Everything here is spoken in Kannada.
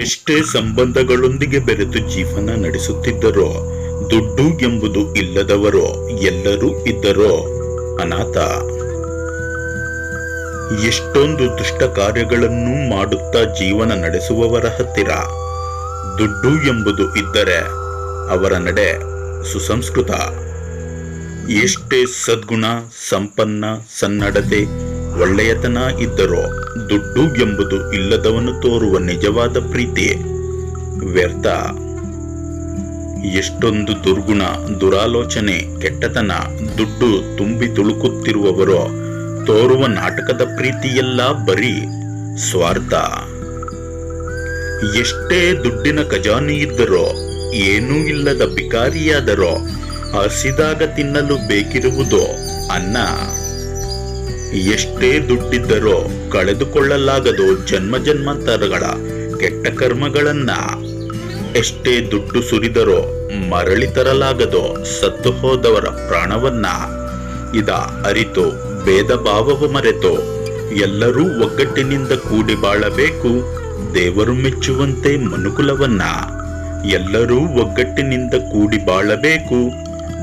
ಎಷ್ಟೇ ಸಂಬಂಧಗಳೊಂದಿಗೆ ಬೆರೆತು ಜೀವನ ನಡೆಸುತ್ತಿದ್ದರೋ, ದುಡ್ಡು ಎಂಬುದು ಇಲ್ಲದವರೋ, ಎಲ್ಲರೂ ಇದ್ದರೋ, ಅನಾಥ. ಎಷ್ಟೊಂದು ದುಷ್ಟ ಕಾರ್ಯಗಳನ್ನು ಮಾಡುತ್ತಾ ಜೀವನ ನಡೆಸುವವರ ಹತ್ತಿರ, ದುಡ್ಡು ಎಂಬುದು ಇದ್ದರೆ ಅವರ ನಡೆ ಸುಸಂಸ್ಕೃತ. ಎಷ್ಟೇ ಸದ್ಗುಣ, ಸಂಪನ್ನ, ಸನ್ನಡತೆ, ಒಳ್ಳೆಯತನ ಇದ್ದರೋ ದುಡ್ಡು ಎಂಬುದು ಇಲ್ಲದವನು ತೋರುವ ನಿಜವಾದ ಪ್ರೀತಿ. ವ್ಯರ್ಥ. ಎಷ್ಟೊಂದು ದುರ್ಗುಣ, ದುರಾಲೋಚನೆ, ಕೆಟ್ಟತನ, ದುಡ್ಡು ತುಂಬಿ ತುಳುಕುತ್ತಿರುವವರೋ ತೋರುವ ನಾಟಕದ ಪ್ರೀತಿಯೆಲ್ಲ ಬರೀ ಸ್ವಾರ್ಥ. ಎಷ್ಟೇ ದುಡ್ಡಿನ ಖಜಾನೆ ಇದ್ದರೋ, ಏನೂ ಇಲ್ಲದ ಬಿಕಾರಿಯಾದರೋ ಹಸಿದಾಗ ತಿನ್ನಲು ಬೇಕಿರುವುದು ಅನ್ನ? ಎಷ್ಟೇ ದುಡ್ಡಿದ್ದರೋ ಕಳೆದುಕೊಳ್ಳಲಾಗದು ಜನ್ಮ ಜನ್ಮಾಂತರಗಳ ಕೆಟ್ಟ ಕರ್ಮಗಳನ್ನ? ಎಷ್ಟೇ ದುಡ್ಡು ಸುರಿದರೋ ಮರಳಿ ತರಲಾಗದು ಸತ್ತು ಹೋದವರ ಪ್ರಾಣವನ್ನ? ಇದ ಅರಿತು ಭೇದ ಭಾವವು ಮರೆತು ಎಲ್ಲರೂ ಒಗ್ಗಟ್ಟಿನಿಂದ ಕೂಡಿ ಬಾಳಬೇಕು ದೇವರು ಮೆಚ್ಚುವಂತೆ ಮನುಕುಲವನ್ನ. ಎಲ್ಲರೂ ಒಗ್ಗಟ್ಟಿನಿಂದ ಕೂಡಿ ಬಾಳಬೇಕು